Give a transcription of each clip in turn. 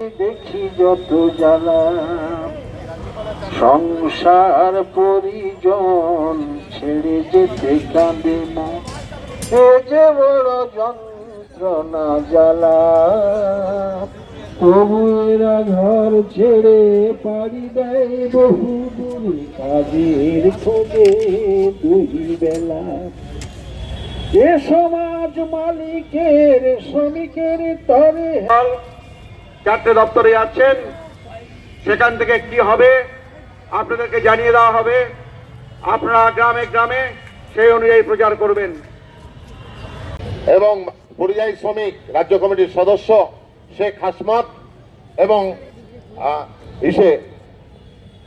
দেখি যত জ্বালা। সংসার পরিজন ছেড়ে যেতে কাঁদে না এ যে বড় যন্ত্রণা জ্বালা। তবু ঘর ছেড়ে পাড়ি দেয় বহু কাজের খোঁজে দুই বেলা। এ সমাজ মালিকের, শ্রমিকের তরে চারটে দপ্তরে যাচ্ছেন, সেখান থেকে কি হবে আপনাদেরকে জানিয়ে দেওয়া হবে। আপনারা গ্রামে গ্রামে সেই অনুযায়ী প্রচার করবেন। এবং পরিযায়ী শ্রমিক রাজ্য কমিটির সদস্য শেখ হাসমত এবং ইসে,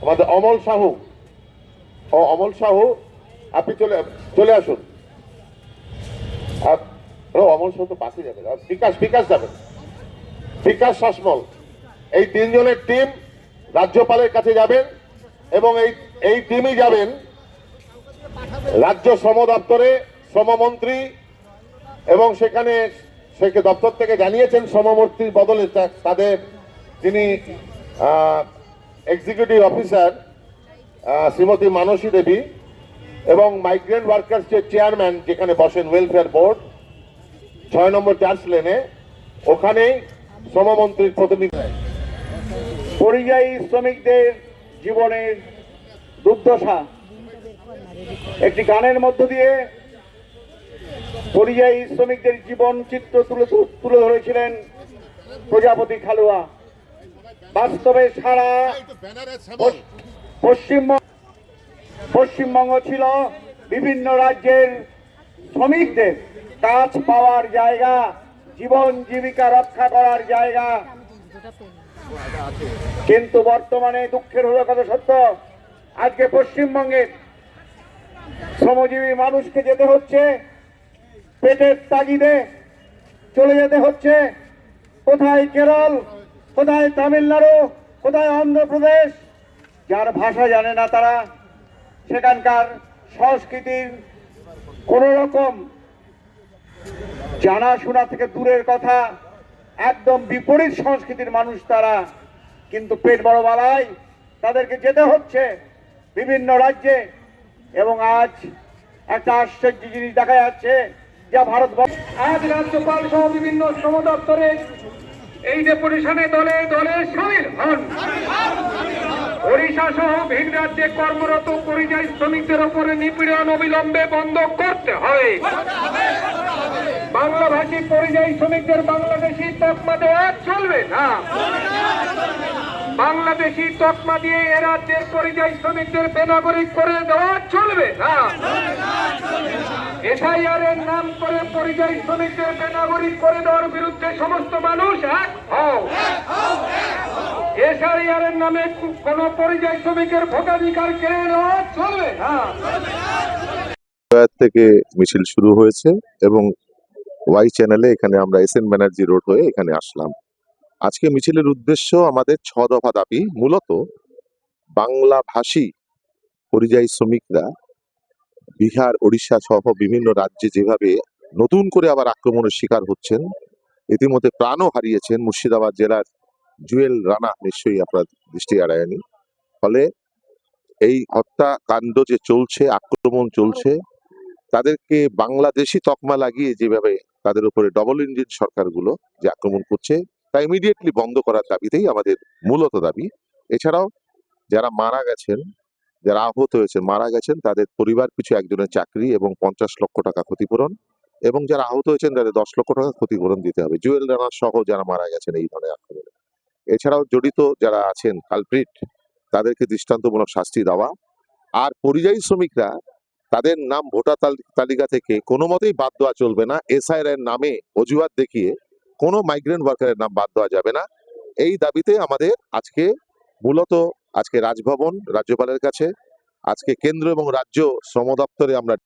আমাদের অমল সাহু। ও, অমল সাহু, আপনি চলে চলে আসুন। আর অমল সাহু তো পাশে যাবে। বিকাশ বিকাশ যাবে বিকাশ শাসমল এই তিনজনের টিম রাজ্যপালের কাছে যাবেন এবং এই এই টিমই যাবেন রাজ্য শ্রম দপ্তরে শ্রমমন্ত্রী এবং সেখানে সেকে দপ্তর থেকে জানিয়েছেন শ্রমমূর্তির বদলে তাদের যিনি এক্সিকিউটিভ অফিসার শ্রীমতী মানসী দেবী এবং মাইগ্রেন্ট ওয়ার্কার্স যে চেয়ারম্যান যেখানে বসেন ওয়েলফেয়ার বোর্ড ছয় নম্বর চার্জ লেনে ওখানেই শ্রমমন্ত্রীর প্রতিনিধি। পরিযায়ী শ্রমিকদের জীবনের দুর্দশা। একটি গানের মধ্য দিয়ে পরিযায়ী শ্রমিকদের জীবন চিত্র তুলে তুলে ধরেছিলেন প্রজাপতি খালুয়া। বাস্তবে সারা পশ্চিমবঙ্গ পশ্চিমবঙ্গ ছিল বিভিন্ন রাজ্যের শ্রমিকদের কাজ পাওয়ার জায়গা। জীবন জীবিকা রক্ষা করার জায়গা। কিন্তু বর্তমানে দুঃখের হলো কথা সত্য। আজকে পশ্চিমবঙ্গের শ্রমজীবী মানুষকে যেতে হচ্ছে, পেটের তাগিদে চলে যেতে হচ্ছে। কোথায় কেরল, কোথায় তামিলনাড়ু, কোথায় অন্ধ্রপ্রদেশ? যার ভাষা জানে না তারা। সেখানকার সংস্কৃতির কোন রকম জানাশোনা থেকে দূরের কথা, একদম বিপরীত সংস্কৃতির মানুষ তারা, কিন্তু পেট বড় বালায় তাদেরকে যেতে হচ্ছে বিভিন্ন রাজ্যে। এবং আজ একটা আশ্চর্য জিনিস দেখা যাচ্ছে, যা ভারতবর্ষ আজ রাজ্যপাল সহ বিভিন্ন শ্রম দপ্তরে এই ডেপুটেশনে দলে দলে সামিল হন। ওড়িশা সহ ভিন রাজ্যে কর্মরত পরিযায়ী শ্রমিকদের ওপরে নিপীড়ন অবিলম্বে বন্ধ করতে হবে বাংলাভাষী পরিযায়ী শ্রমিকদের বাংলাদেশি তকমা দেওয়া চলবে না। বাংলাদেশি তকমা দিয়ে এ রাজ্যের পরিযায়ী শ্রমিকদের বেনাগরিক করে দেওয়া চলবে না। এসআইআর এর নাম করে পরিযায়ী শ্রমিকদের বেনাগরিক করে দেওয়ার বিরুদ্ধে সমস্ত মানুষ এক হও। এসআইআর এর নামে কোন পরিযায়ী শ্রমিকের ভোটাধিকার কেড়ে নেওয়া চলবে না। থেকে মিছিল শুরু হয়েছে এবং ওয়াই চ্যানেলে এখানে আমরা এস এন ব্যানার্জি রোড হয়ে এখানে আসলাম। আজকে মিছিলের উদ্দেশ্য আমাদের ছ দফা দাবি, মূলত বাংলা ভাষী পরিযায়ী শ্রমিকরা বিহার, ওড়িশা সহ বিভিন্ন রাজ্যে যেভাবে নতুন করে আবার আক্রমণের শিকার হচ্ছেন, ইতিমধ্যে প্রাণও হারিয়েছেন মুর্শিদাবাদ জেলার জুয়েল রানা, নিশ্চয়ই আপনার দৃষ্টি এড়ায়নি। ফলে এই হত্যাকাণ্ড যে চলছে, আক্রমণ চলছে, তাদেরকে বাংলাদেশি তকমা লাগিয়ে যেভাবে তাদের উপরে ডবল ইঞ্জিন সরকারগুলো যে আক্রমণ করছে, তা ইমিডিয়েটলি বন্ধ করার দাবিতেই আমাদের মূলত দাবি। এছাড়াও যারা মারা গেছেন, যারা আহত হয়েছেন, মারা গেছেন, তাদের পরিবার পিছু একজনের চাকরি এবং পঞ্চাশ লক্ষ টাকা ক্ষতিপূরণ এবং যারা আহত হয়েছেন, তাদের দশ লক্ষ টাকা ক্ষতিপূরণ দিতে হবে। জুয়েল রানা সহ যারা মারা গেছেন এই ধরনের আক্রমণে। এছাড়াও জড়িত যারা আছেন, কালপ্রিট, তাদেরকে দৃষ্টান্তমূলক শাস্তি দেওয়া। আর পরিযায়ী শ্রমিকরা তাদের নাম ভোটার তাল- তালিকা থেকে কোনো মতেই বাদ দেওয়া চলবে না। এসআইআর এর নামে অজুহাত দেখিয়ে কোনো মাইগ্রেন্ট ওয়ার্কারের নাম বাদ দেওয়া যাবে না। এই দাবিতে আমাদের আজকে মূলত আজকে রাজভবন, রাজ্যপালের কাছে, আজকে কেন্দ্র এবং রাজ্য শ্রম দপ্তরে আমরা